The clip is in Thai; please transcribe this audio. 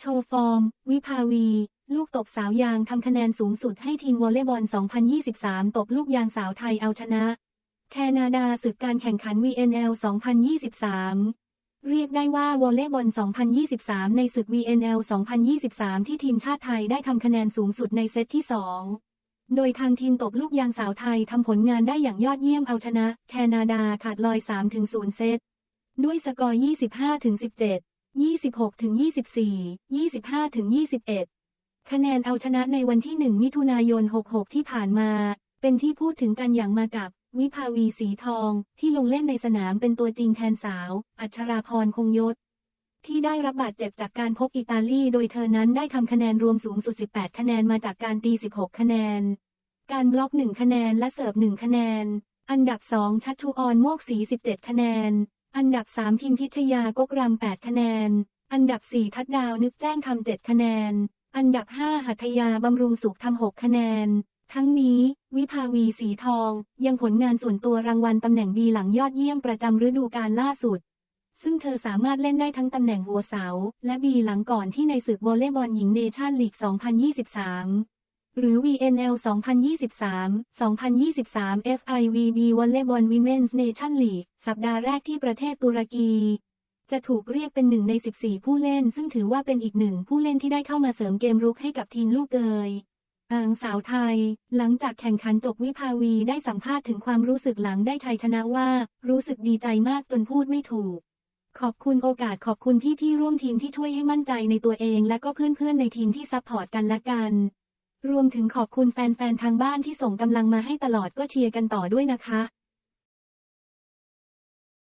โชว์ฟอร์ม วิภาวี ลูกตบสาวยางทำคะแนนสูงสุดให้ทีมวอลเลย์บอล 2023 ตบลูกยางสาวไทยเอาชนะ แคนาดาศึกการแข่งขัน VNL 2023 เรียกได้ว่าวอลเลย์บอล 2023 ในศึก VNL 2023 ที่ทีมชาติไทยได้ทำคะแนนสูงสุดในเซตที่ 2โดยทางทีมตบลูกยางสาวไทยทำผลงานได้อย่างยอดเยี่ยมเอาชนะ แคนาดาขาดลอย 3-0 เซต ด้วยสกอร์ 25-17 26-24 25-21 คะแนนเอาชนะในวันที่ 1 มิถุนายน 66 ที่ผ่านมา เป็นที่พูดถึงกันอย่างมากับ วิภาวีสีทอง ที่ลงเล่นในสนามเป็นตัวจริงแทนสาว อัชราพรคงยศ ที่ได้รับบาดเจ็บจากการพบอิตาลี โดยเธอนั้นได้ทำคะแนนรวมสูงสุด 18 คะแนนมาจากการตี 16 คะแนน การบล็อก 1 คะแนนและเสิร์ฟ 1 คะแนน อันดับ 2 ชัชชุออนโมกศรี17 คะแนน อันดับ3พิมพิชยากกรำ8คะแนน อันดับ 4 ทัดดาวนึกแจ้งทำ7คะแนน อันดับ 5 หัตยาบำรุงสุขทำ6คะแนน ทั้งนี้ วิภาวีสีทอง ยังผลงานส่วนตัวรางวัลตำแหน่งดีหลังยอดเยี่ยมประจำฤดูกาลล่าสุด ซึ่งเธอสามารถเล่นได้ทั้งตำแหน่งหัวเสา และบีหลังก่อนที่ในศึกวอลเลย์บอลหญิงเนชั่นลีก 2023 หรือ VNL 2023 2023 FIVB Volleyball Women's Nation League สัปดาห์แรกที่ประเทศตุรกี จะถูกเรียกเป็นหนึ่งใน 14 ผู้เล่น ซึ่งถือว่าเป็นอีกหนึ่งผู้เล่นที่ได้เข้ามาเสริมเกมรุกให้กับทีมลูกเกยอ่างสาวไทย หลังจากแข่งขันจบวิภาวีได้สัมภาษณ์ถึงความรู้สึกหลังได้ชัยชนะว่า รู้สึกดีใจมากจนพูดไม่ถูก ขอบคุณโอกาสขอบคุณพี่ๆร่วมทีมที่ช่วยให้มั่นใจในตัวเอง และก็เพื่อนๆในทีมที่ซัพพอร์ตกันและกัน รวมถึงขอบคุณแฟนๆ ทางบ้านที่ส่งกำลังมาให้ตลอดก็เชียร์กันต่อด้วยนะคะ